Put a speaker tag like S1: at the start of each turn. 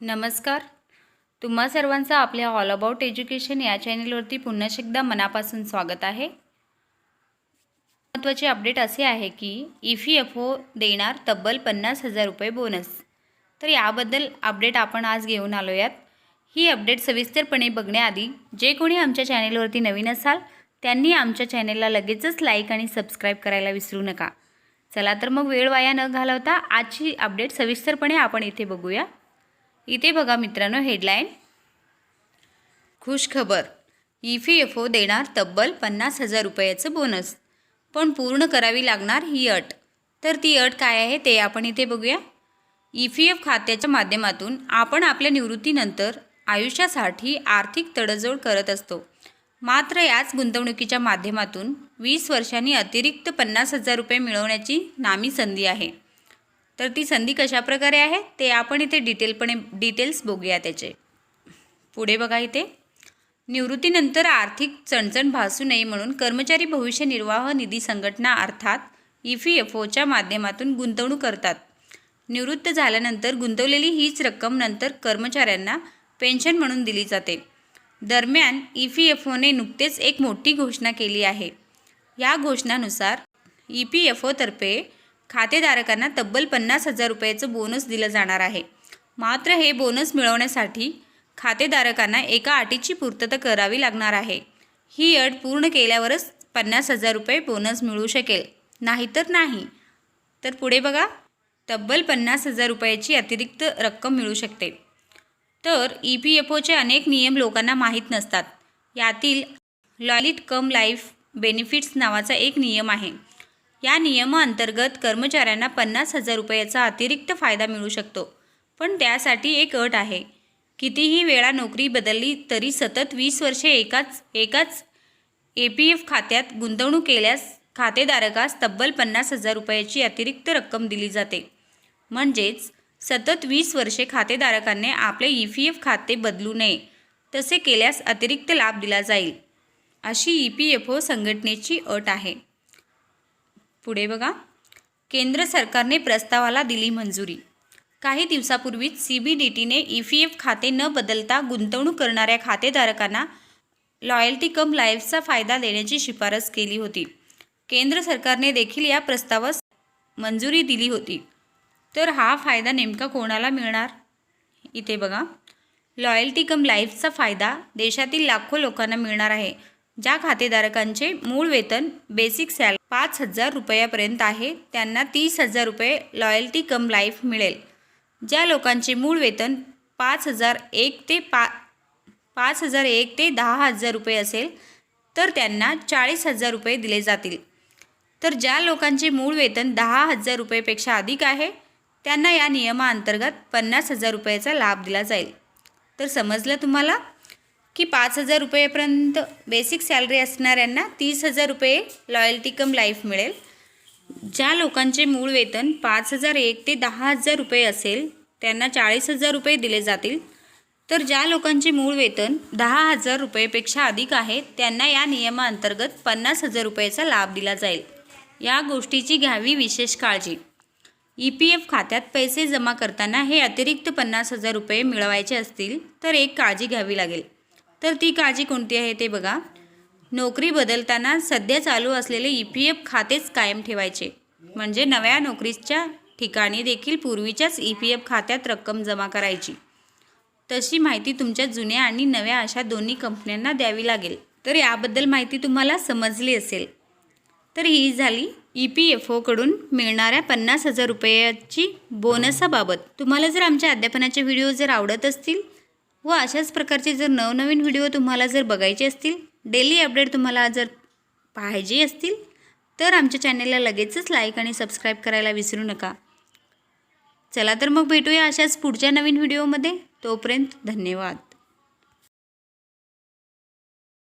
S1: नमस्कार. तुम्हा सर्वांचं आपल्या ऑल अबाउट एज्युकेशन या चॅनेलवरती पुन्हा एकदा मनापासून स्वागत आहे. महत्त्वाचे अपडेट असे आहे की ई पी एफ ओ देणार तब्बल पन्नास हजार रुपये बोनस तर याबद्दल अपडेट आपण आज घेऊन आलो यात ही अपडेट सविस्तरपणे बघण्याआधी जे कोणी आमच्या चॅनेलवरती नवीन असाल त्यांनी आमच्या चॅनेलला लगेचच लाईक आणि सबस्क्राईब करायला विसरू नका. चला तर मग वेळ वाया न घालवता आजची अपडेट सविस्तरपणे आपण इथे बघूया. इथे बघा मित्रांनो हेडलाईन खुश खबर ई पी एफ ओ देणार तब्बल पन्नास हजार रुपयाचं बोनस पण पूर्ण करावी लागणार ही अट. तर ती अट काय आहे ते आपण इथे बघूया. ई पी एफ खात्याच्या माध्यमातून आपण आपल्या निवृत्तीनंतर आयुष्यासाठी आर्थिक तडजोड करत असतो. मात्र याच गुंतवणुकीच्या माध्यमातून वीस वर्षांनी अतिरिक्त पन्नास हजार रुपये मिळवण्याची नामी संधी आहे. तर ती संधी कशा प्रकारे आहे ते आपण इथे डिटेलपणे डिटेल्स बघूया त्याचे. पुढे बघा इथे. निवृत्तीनंतर आर्थिक चणचण भासू नये म्हणून कर्मचारी भविष्य निर्वाह निधी संघटना अर्थात ई पी एफ ओच्या माध्यमातून गुंतवणूक करतात. निवृत्त झाल्यानंतर गुंतवलेली हीच रक्कम नंतर कर्मचाऱ्यांना पेन्शन म्हणून दिली जाते. दरम्यान ई पी एफ ओने नुकतेच एक मोठी घोषणा केली आहे. या घोषणानुसार ई पी एफ ओतर्फे खातेधारकांना तब्बल पन्नास हजार रुपयाचं बोनस दिलं जाणार आहे. मात्र हे बोनस मिळवण्यासाठी खातेधारकांना एका अटीची पूर्तता करावी लागणार आहे. ही अट पूर्ण केल्यावरच पन्नास हजार रुपये बोनस मिळू शकेल. नाहीतर नाही. तर पुढे बघा. तब्बल पन्नास हजार रुपयाची अतिरिक्त रक्कम मिळू शकते. तर ई पी एफ ओचे अनेक नियम लोकांना माहीत नसतात. यातील लॉलिट कम लाईफ बेनिफिट्स नावाचा एक नियम आहे. या नियमाअंतर्गत कर्मचाऱ्यांना पन्नास हजार रुपयाचा अतिरिक्त फायदा मिळू शकतो. पण त्यासाठी एक अट आहे. कितीही वेळा नोकरी बदलली तरी सतत वीस वर्षे एकाच एकाच ए पी एफ खात्यात गुंतवणूक केल्यास खातेधारकास तब्बल पन्नास हजार रुपयाची अतिरिक्त रक्कम दिली जाते. म्हणजेच सतत वीस वर्षे खातेधारकांनी आपले ई पी एफ खाते बदलू नये. तसे केल्यास अतिरिक्त लाभ दिला जाईल. अशी ई पी एफ ओ संघटनेची अट आहे. पुढे बघा. केंद्र सरकारने प्रस्तावाला दिली मंजुरी. काही दिवसापूर्वीच सी बी डी टीने ई पी एफ खाते न बदलता गुंतवणूक करणाऱ्या खातेधारकांना लॉयल्टी कम लाईफचा फायदा देण्याची शिफारस केली होती. केंद्र सरकारने देखील या प्रस्तावास मंजुरी दिली होती. तर हा फायदा नेमका कोणाला मिळणार? इथे बघा. लॉयल्टी कम लाईफचा फायदा देशातील लाखो लोकांना मिळणार आहे. ज्या खातेधारकांचे मूळ वेतन बेसिक सॅल पाच हजार रुपयापर्यंत आहे त्यांना तीस हजार रुपये लॉयल्टी कम लाईफ मिळेल. ज्या लोकांचे मूळ वेतन पाच हजार एक ते पा पाच हजार एक ते दहा हजार रुपये असेल तर त्यांना चाळीस हजार रुपये दिले जातील. तर ज्या लोकांचे मूळ वेतन दहा हजार रुपयेपेक्षा अधिक आहे त्यांना या नियमाअंतर्गत पन्नास हजार रुपयाचा लाभ दिला जाईल. तर समजलं तुम्हाला? की पाच हजार रुपयेपर्यंत बेसिक सॅलरी असणाऱ्यांना तीस हजार रुपये लॉयल्टी कम लाईफ मिळेल. ज्या लोकांचे मूळ वेतन पाच हजार एक ते दहा हजार रुपये असेल त्यांना चाळीस हजार रुपये दिले जातील. तर ज्या लोकांचे मूळ वेतन दहा हजार रुपयेपेक्षा अधिक आहे त्यांना या नियमाअंतर्गत पन्नास हजार रुपयाचा लाभ दिला जाईल. या गोष्टीची घ्यावी विशेष काळजी. ई पी एफ खात्यात पैसे जमा करताना हे अतिरिक्त पन्नास हजार रुपये मिळवायचे असतील तर एक काळजी घ्यावी लागेल. तर ती काळजी कोणती आहे ते बघा. नोकरी बदलताना सध्या चालू असलेले ई पी एफ खातेच कायम ठेवायचे. म्हणजे नव्या नोकरीच्या ठिकाणी देखील पूर्वीच्याच ई पी एफ खात्यात रक्कम जमा करायची. तशी माहिती तुमच्या जुन्या आणि नव्या अशा दोन्ही कंपन्यांना द्यावी लागेल. तर याबद्दल माहिती तुम्हाला समजली असेल. तर ही झाली ई पी एफ ओकडून मिळणाऱ्या पन्नास हजार रुपयाची बोनसाबाबत. तुम्हाला जर आमच्या अध्यापनाचे व्हिडिओ जर आवडत असतील व अशाच प्रकारचे जर नवनवीन व्हिडिओ तुम्हाला जर बघायचे असतील डेली अपडेट तुम्हाला जर पाहिजे असतील तर आमच्या चॅनेलला लगेचच लाईक आणि सबस्क्राईब करायला विसरू नका. चला तर मग भेटूया अशाच पुढच्या नवीन व्हिडिओमध्ये. तोपर्यंत धन्यवाद.